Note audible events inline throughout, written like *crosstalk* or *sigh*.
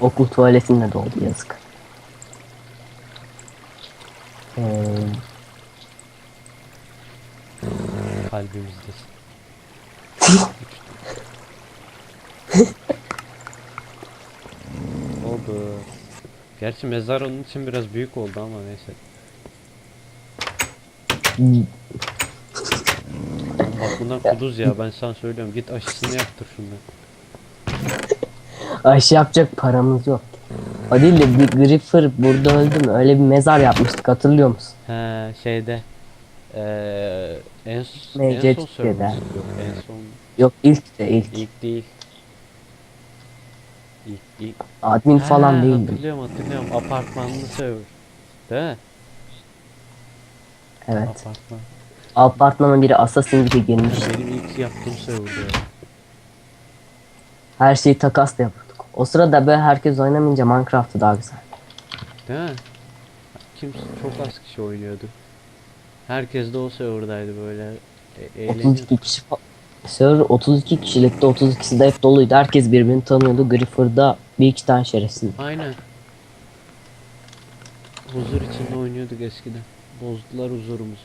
Okul tuvaletinde doldu yazık. Ee, Kalbimizdesin. *laughs* oldu. Gerçi mezar onun için biraz büyük oldu ama neyse. Bak bunlar kuduz ya ben sana söylüyorum. Git aşısını yaptır şunları. Aşı yapacak paramız yok. O değil de bir Griffer burada öldü mü? Öyle bir mezar yapmıştık hatırlıyor musun? He şeyde. Eee en, en son server. Yok en son. Yok ilk de ilk. İlk değil. İlk ilk. Admin falan Ha, değildim. Hatırlıyorum hatırlıyorum. Apartmanlı server. Değil mi? Evet. Apartman. Apartmana biri assassin gibi girmiş. Benim ilk yaptığım server ya. Her şeyi takasla yapıyorduk. O sırada böyle herkes oynamayınca Minecraft'ı daha güzel. Değil mi? Kimse çok az kişi oynuyordu. Herkes de o serverdaydı böyle. E, eğleniyordu. 32 kişi Server 32 kişilikte 32'si de hep doluydu. Herkes birbirini tanıyordu. Griffer'da bir iki tane şerefsiz. Aynen. Huzur içinde oynuyorduk eskiden. Bozdular huzurumuzu.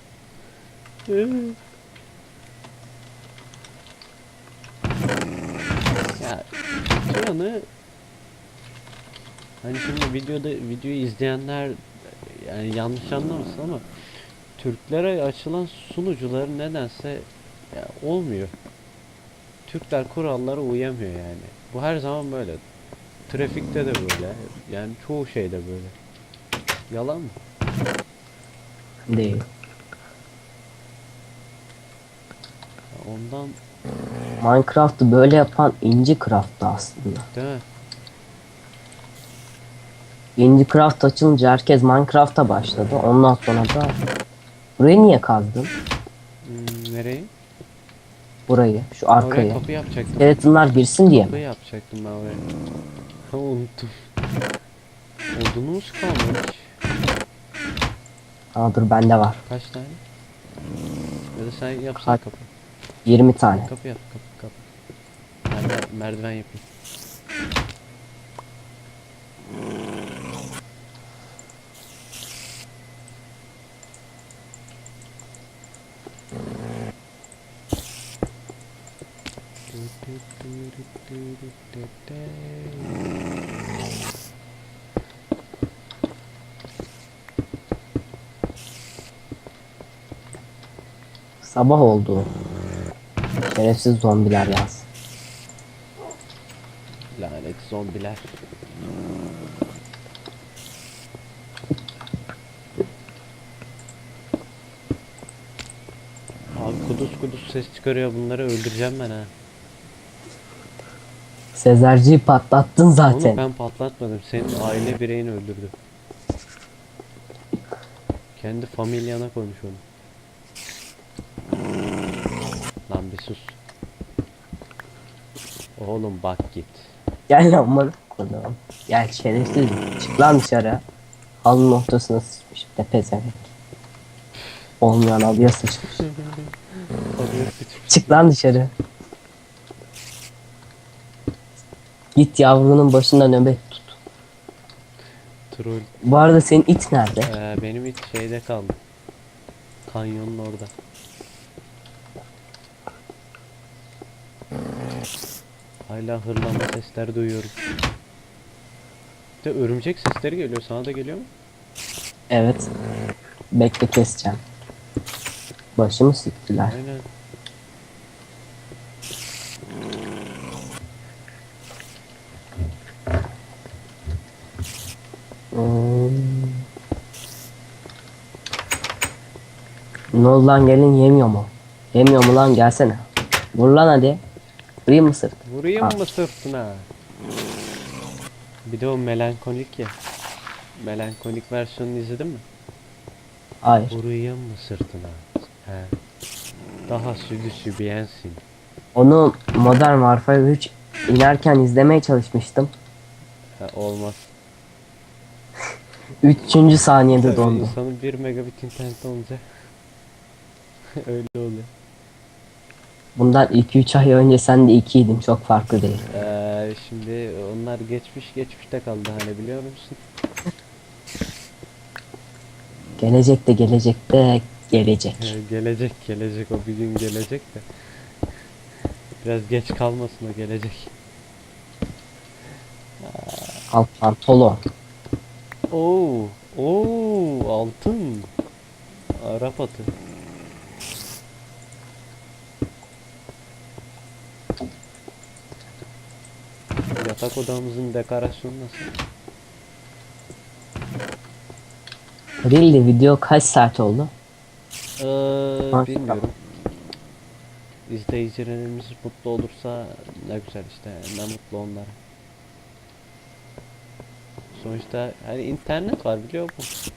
ya yanı hani şimdi videoda videoyu izleyenler yani yanlış anlamasın ama Türklere açılan sunucuları nedense ya olmuyor. Türkler kurallara uyamıyor yani. Bu her zaman böyle. Trafikte de böyle. Yani çoğu şeyde böyle. Yalan mı? Değil. Ondan Minecraft'ı böyle yapan Inci Craft'tı aslında. değil mi? Inci Craft açılınca herkes Minecraft'a başladı. Ondan sonra da burayı niye kazdın? Hmm, nereyi? Burayı, şu Oraya arkayı. kapı yapacaktım. Skeletonlar girsin diye Kapı mi? yapacaktım ben oraya. Ha unuttum. Odunumuz kalmamış. Aa dur bende var. Kaç tane? Ya da sen yapsana Kaç? kapı. 20 tane. Kapı yap kapı kapı. De merdiven yapayım. Sabah oldu. Şerefsiz zombiler yaz. Lanet zombiler. Abi kuduz kuduz ses çıkarıyor bunları öldüreceğim ben ha. Sezerciyi patlattın Onu zaten. ben patlatmadım. Senin aile bireyini öldürdü. Kendi familyana koymuş onu. Lan bir sus. Oğlum bak git. Gel lan bana. Konuğum. Gel şerefsiz. Çık lan dışarı. Halının ortasına sıçmış. Ne pezevenk. Olmayan alıya sıçmış. Çık lan dışarı. Git yavrunun başında nöbet tut. Troll. Bu arada senin it nerede? Ee, benim hiç şeyde kaldı. Kanyonun orada. Hala hırlama sesler duyuyorum. Bir de örümcek sesleri geliyor. Sana da geliyor mu? Evet. Bekle keseceğim. Başımı siktiler. Aynen. Hmm. Ne oldu lan gelin yemiyor mu? Yemiyor mu lan gelsene. Vur lan hadi. Vurayım mı sırt? Vurayım mı sırtına? Bir de o melankolik ya. Melankolik versiyonunu izledin mi? Hayır. Vurayım mı sırtına? He. Daha südüsü beğensin. Onu Modern Warfare 3 inerken izlemeye çalışmıştım. Ha, olmaz. *laughs* Üçüncü saniyede Tabii dondu. insanın 1 megabit internet olunca *laughs* öyle oluyor. Bundan 2-3 ay önce sen de 2'ydin. Çok farklı değil. Ee, şimdi onlar geçmiş geçmişte kaldı hani biliyor musun? Gelecekte gelecekte gelecek. Ee, gelecek gelecek o bir gün gelecek de. Biraz geç kalmasın o gelecek. Al pantolon. Oo, oo altın. Arap atı. Yatak odamızın dekorasyonu nasıl? Reel'de video kaç saat oldu? Ee, bilmiyorum. İzleyicilerimiz mutlu olursa ne güzel işte ne mutlu onlara. Sonuçta hani internet var biliyor musun?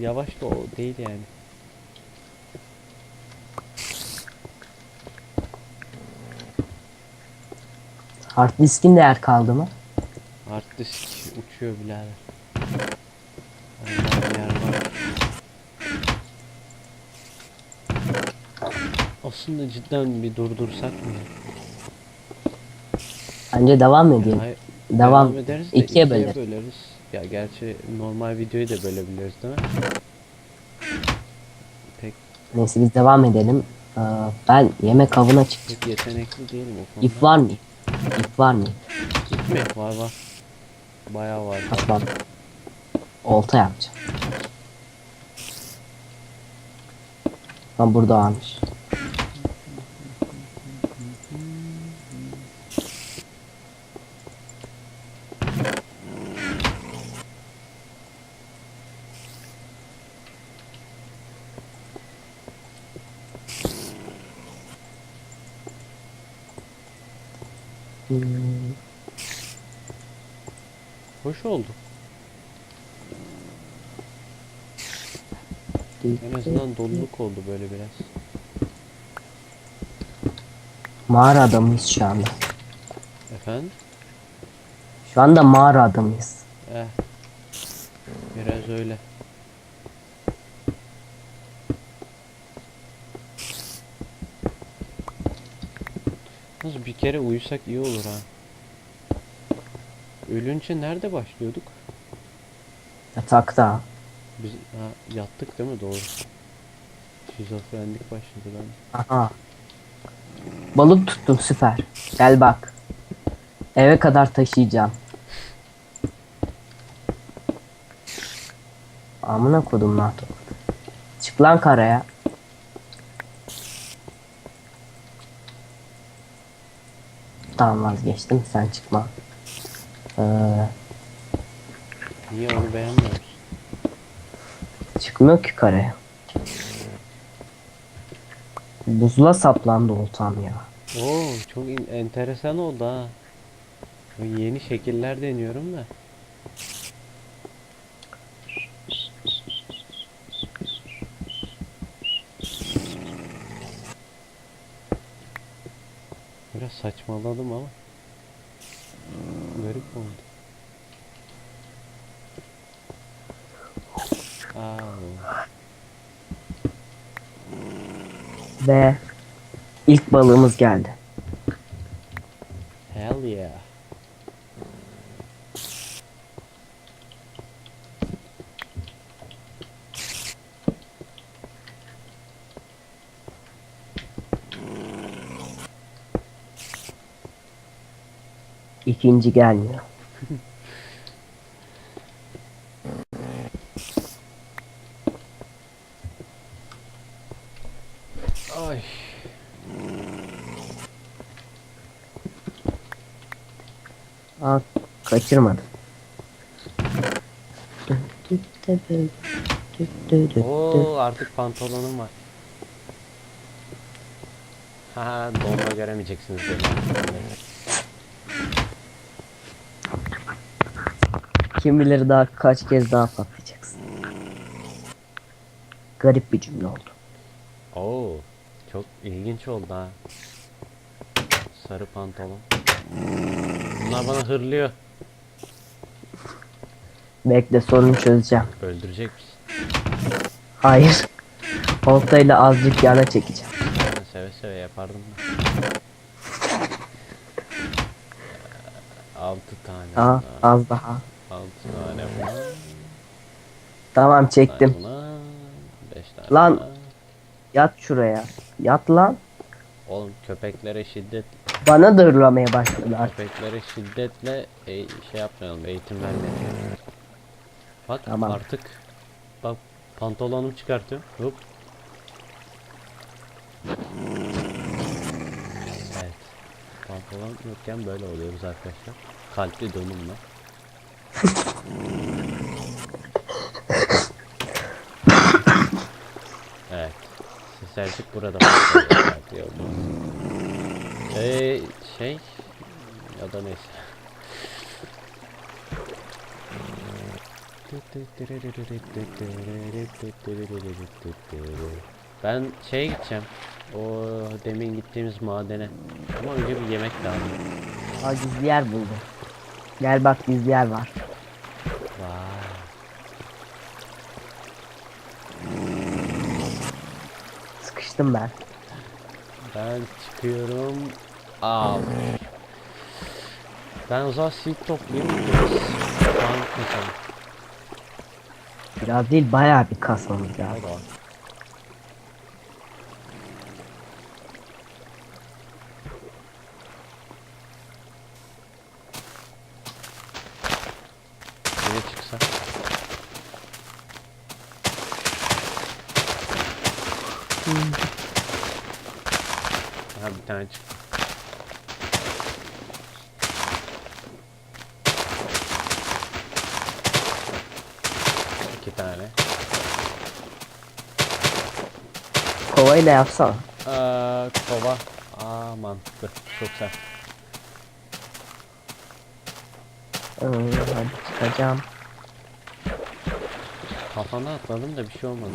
Yavaş da o değil yani. Hard diskin değer kaldı mı? Hard disk uçuyor birader. Allah bir yer var. Aslında cidden bir durdursak mı? Bence devam edelim. Hayır, Devam. ederiz de İkiye böleriz. böleriz. Ya gerçi normal videoyu da bölebiliriz değil mi? Pek Neyse biz devam edelim. Ee, ben yemek avına çıktım. pek yetenekli değilim o konuda. İp var mı? İp var mı? İp mi? Var var. Bayağı var. Tamam. Olta yapacağım. Ha burada varmış. Hmm. Hoş oldu. En azından doluluk oldu böyle biraz. Mağara adamıyız şu anda. Efendim? Şu anda mağara adamıyız. Eh. Biraz öyle. Nasıl bir kere uyusak iyi olur ha. Ölünce nerede başlıyorduk? Yatakta. Biz ha, yattık değil mi? Doğru. Şizofrenlik başladı ben. Aha. Balık tuttum süper. Gel bak. Eve kadar taşıyacağım. Amına kodum lan. Çık lan karaya. Tamam vazgeçtim sen çıkma. Ee, Niye onu beğenmiyoruz? Çıkmıyor ki karaya. Buzula saplandı oltam ya. Oo çok enteresan oldu ha. Yeni şekiller deniyorum da. Biraz saçmaladım ama. Garip oldu. Aa, Ve ilk balığımız geldi. hell yeah. İkinci gelmiyor. *laughs* Ay. Aa, kaçırmadım. Oo artık pantolonum var. Ha donla göremeyeceksiniz beni. Kim bilir daha kaç kez daha patlayacaksın. Garip bir cümle oldu. Oo çok ilginç oldu ha. Sarı pantolon. Bunlar bana hırlıyor. Bekle sorunu çözeceğim. Öldürecek misin? Hayır. Oltayla azıcık yana çekeceğim. Ha, Seve seve yapardım da. Altı tane. Aa, bunlar, az daha. Altı tane buna. Tamam çektim. buna, Beş tane Lan. buna. Yat şuraya. Yat lan. Oğlum köpeklere şiddet Bana da hırlamaya başladılar. köpeklere şiddetle e, şey yapmayalım eğitim vermeyelim. Bak Tamam. artık bak pantolonumu çıkartıyorum. Hop. Evet. Pantolon yokken böyle oluyoruz arkadaşlar. Kalpli donumla. *laughs* evet. Seslercik burada. Kalpli olduğumuz. Ee, şey ya da neyse. Ben şeye gideceğim. O demin gittiğimiz madene. Ama önce bir yemek lazım. Aa gizli yer buldum. Gel bak gizli yer var. Sıkıştım ben. Ben çıkıyorum. Al. Ben o zaman seed toplayayım. Biraz değil bayağı bir kasmamız lazım. O da var. Yine çıksa. Aha bir tane çıktı. İki tane. Kovayla yapsana. Aa, kova. Aa mantıklı. Çok sert. Ee, hadi çıkacağım. Kafana atladım da bir şey olmadı.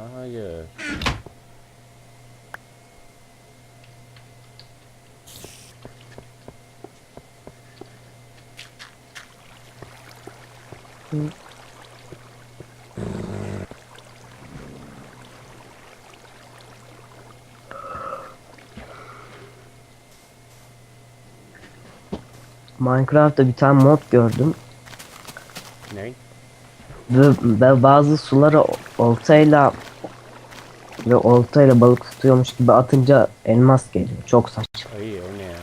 Hayır. Minecraft'ta bir tane mod gördüm. Ne? Ve, ve bazı suları oltayla ve oltayla balık tutuyormuş gibi atınca elmas geliyor. Çok saçma. Ay o ne ya? *laughs*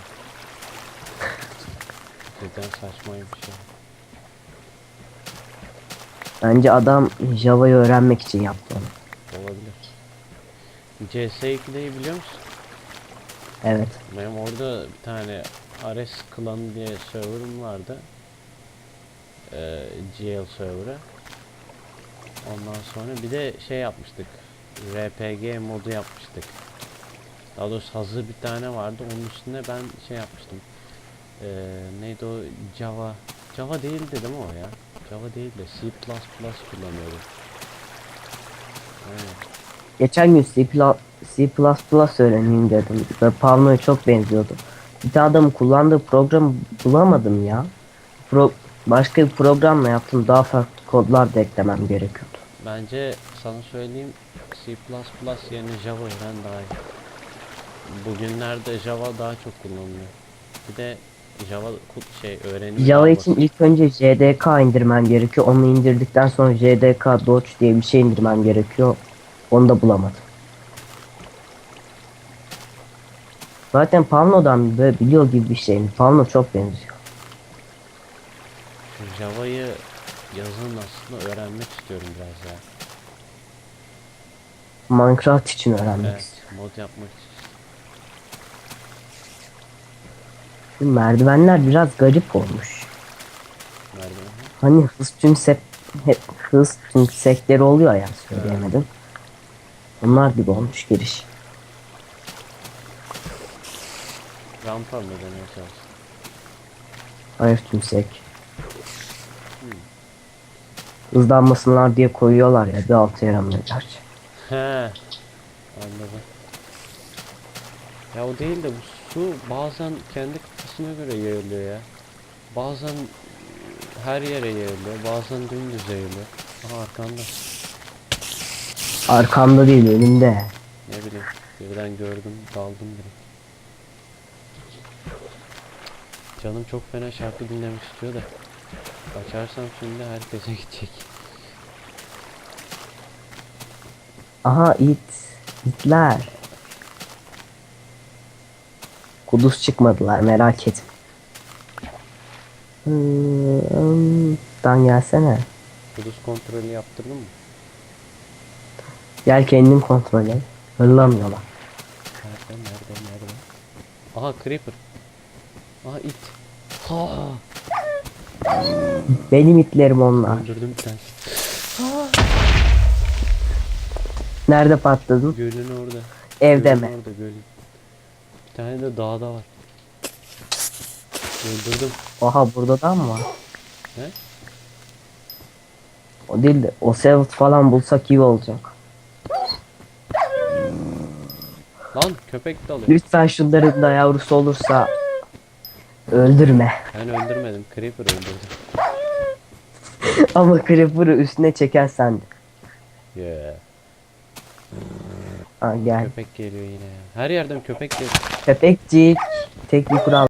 Cidden saçmaymış ya. Bence adam Java'yı öğrenmek için yaptı onu. Olabilir. CS2'deyi biliyor musun? Evet. Benim orada bir tane Ares klanı diye server'ım vardı. Ee, GL server'ı. Ondan sonra bir de şey yapmıştık. RPG modu yapmıştık. Daha doğrusu hazır bir tane vardı. Onun üstüne ben şey yapmıştım. Ee, neydi o Java Java değildi değil mi o ya? Java değil de C++ kullanıyordum. Aynen. Geçen gün C++, C++ öğreneyim dedim. Ve Pavlo'ya çok benziyordu. Bir tane adamın kullandığı programı bulamadım ya. Pro, başka bir programla yaptım. Daha farklı kodlar da eklemem gerekiyordu. Bence sana söyleyeyim C++ yerine Java öğren daha iyi. Bugünlerde Java daha çok kullanılıyor. Bir de Java şey öğrenimi Java daha için basit. ilk önce JDK indirmen gerekiyor. Onu indirdikten sonra JDK Doge diye bir şey indirmen gerekiyor. Onu da bulamadım. Zaten Pavlo'dan böyle biliyor gibi bir şey. Pavlo çok benziyor. Java'yı yazın aslında öğrenmek istiyorum biraz ya. Minecraft için öğrenmek Evet, istiyor. mod yapmak için. Şu merdivenler biraz garip olmuş. Merdiven. Hani hız tümsek hep hız tümsekleri oluyor ya söyleyemedim. Onlar gibi olmuş giriş. Rampa mı demeye çalıştın? Hayır tümsek. Hızlanmasınlar diye koyuyorlar ya bir altı yaramıyor gerçi. He. Anladım. Ya o değil de bu su bazen kendi kafasına göre yayılıyor ya. Bazen her yere yayılıyor. Bazen dümdüz yayılıyor. Aha arkanda. Arkamda değil önümde. Ne bileyim. Birden gördüm daldım direkt. Canım çok fena şarkı dinlemek istiyor da. Açarsam şimdi herkese gidecek. Aha it. İtler. Kuduz çıkmadılar merak etme. Hmm, Dan gelsene. Kuduz kontrolü yaptırdın mı? Gel kendin kontrol et. Hırlamıyorlar. Nerede nerede nerede? Aha creeper. Aha it. Ha Benim itlerim onlar. öldürdüm bir tane. Nerede patladın? Gölün orada. Evde Gölün mi? Orada gölün. Bir tane de dağda var. Öldürdüm. Oha burada da mı var? Ne? O değil de o Sevet falan bulsak iyi olacak. Lan köpek dalıyor. Lütfen şunların da yavrusu olursa öldürme. Ben öldürmedim. Creeper öldürdü. *laughs* Ama Creeper'ı üstüne çeken sendin. Yeah. Ha gel. Köpek geliyor yine. Her yerden köpek geliyor. Köpekcik. Tek bir kural